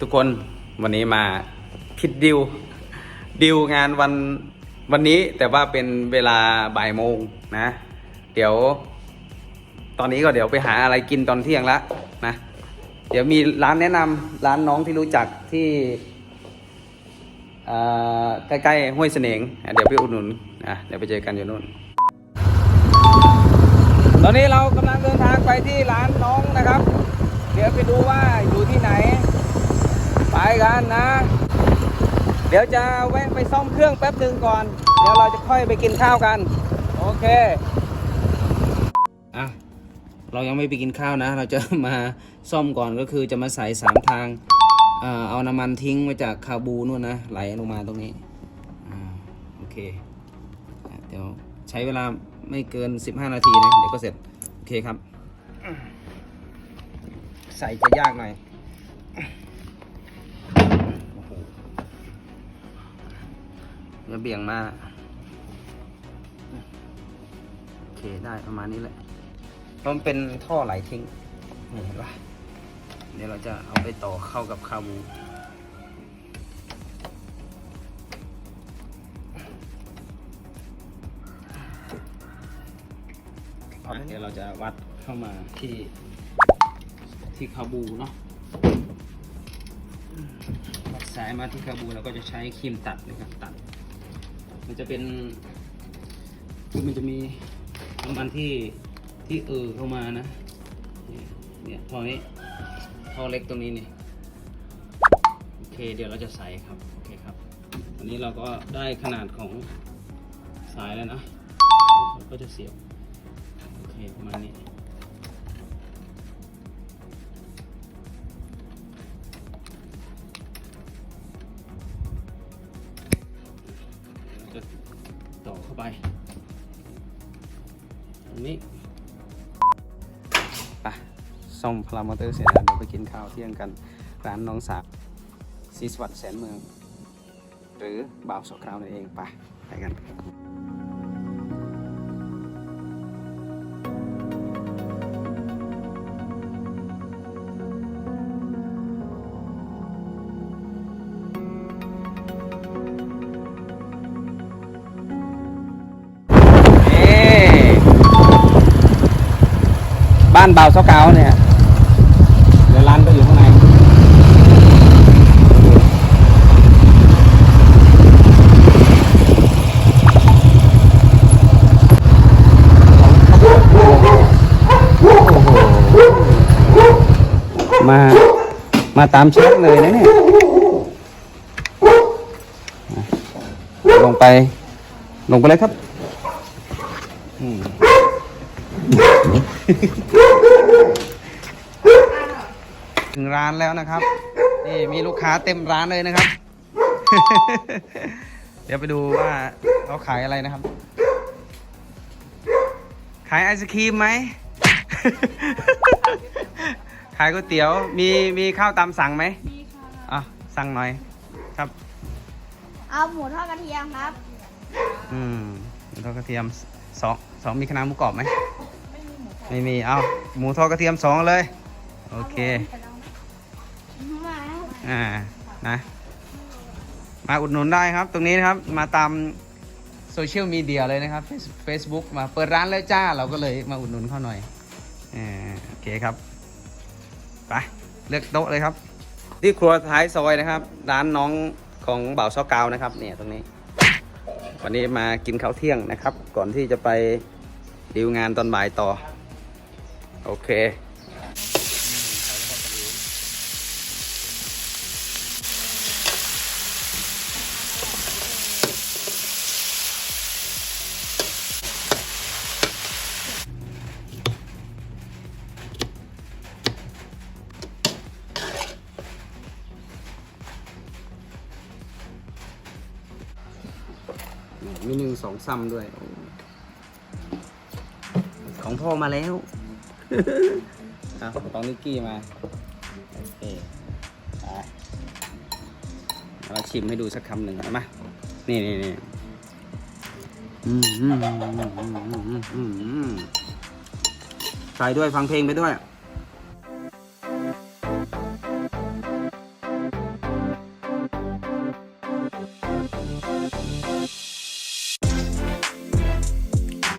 ทุกคนวันนี้มาผิดดิวดิวงานวันวันนี้แต่ว่าเป็นเวลาบ่ายโมงนะ เดี๋ยว ตอนนี้ก็เดี๋ยวไปหาอะไรกินตอนเที่ยงละนะ เดี๋ยวมีร้านแนะนำร้านน้องที่รู้จักที่อ่าใกล้ๆห้วยเสนงอะเดี๋ยวไปอุดหนุนอะเดี๋ยวไปเจอกันอยู่นู่น ตอนนี้เรากำลังเดินทางไปที่ร้านน้องนะครับ เดี๋ยวไปดูว่าอยู่ที่ไหน ไปกันนะ เดี๋ยวจะแวะไปซ่อมเครื่องแป๊บหนึ่งก่อน เดี๋ยวเราจะค่อยไปกินข้าวกัน โอเค อะ เรายังไม่ไปกินข้าวนะ เราจะมาซ่อมก่อนก็คือจะมาใส่สามทางเอาน้ำมันทิ้งมาจากคาบูนู่นนะ ไหลลงมาตรงนี้โอเค เดี๋ยวใช้เวลาไม่เกิน 15 นาทีนะ เดี๋ยวก็เสร็จ โอเคครับ ใส่จะยากหน่อยโอ้โห อย่าเบี่ยงมากโอเคได้ประมาณนี้แหละมันเป็นท่อไหลทิ้งนี่เห็นปะเดี๋ยวเราจะเอาไปต่อเข้ากับคาบูเดี๋ยวเราจะวัดเข้ามาที่ที่คาบูเนาะวัดสายมาที่คาบูเราก็จะใช้ครีมตัดนะครับตัด มันจะเป็น มันจะมีน้ำมันที่ที่เออเข้ามานะเนี่ยเนี่ยท่อนี้ท่อเล็กตรงนี้นี่โอเคเดี๋ยวเราจะใส่ครับโอเคครับอันนี้เราก็ได้ขนาดของสายแล้วนะ ก็จะเสียบโอเคประมาณนี้ จะต่อเข้าไปตรงนี้ไปซ่อมพลามอเตอร์เสร็จแล้วเดี๋ยวไปกินข้าวเที่ยงกันร้านน้องสาวซีสวัสดิ์แสนเมือง หรือบ่าวสกราวนั่นเองไปไปกันานบ่าวเสาเกาเนี่ยเดี๋ยวร้านก็อยู่ข้างในมา มาตามเช็คเลยนะเนี่ย ลงไป ลงไปเลยครับ อืม ถึงร้านแล้วนะครับ นี่มีลูกค้าเต็มร้านเลยนะครับ เดี๋ยวไปดูว่าเขาขายอะไรนะครับ ขายไอศครีมไหม ขายก๋วยเตี๋ยว มีมีข้าวตามสั่งไหมมีค่ะอะสั่งหน่อยครับ เอาหมูทอดกระเทียมครับ อืมหมูทอดกระเทียมสองสองมีคณะน้าหมูกรอบไหมไม่มี เอาหมูทอดกระเทียมสองเลย โอเคมา อ่านะมาอุดหนุนได้ครับ ตรงนี้นะครับมาตามโซเชียลมีเดียเลยนะครับ Facebook มาเปิดร้านแล้วจ้าเราก็เลยมาอุดหนุนเขาหน่อยอ่าโอเคครับไปเลือกโต๊ะเลยครับ ที่ครัวท้ายซอยนะครับ ร้านน้องของบ่าวซอกาวนะครับ เนี่ยตรงนี้ วันนี้มากินข้าวเที่ยงนะครับ ก่อนที่จะไปดีลงานตอนบ่ายต่อ โอเค มีหนึ่งสองซ้ำด้วย ของพ่อมาแล้วอะของตองนิกกี้มา โอเคไปเราชิมให้ดูสักคำหนึ่งเอามา นี่นี่นี่อืมอืมอืมอืมอืมอืมใส่ด้วยฟังเพลงไปด้วยอ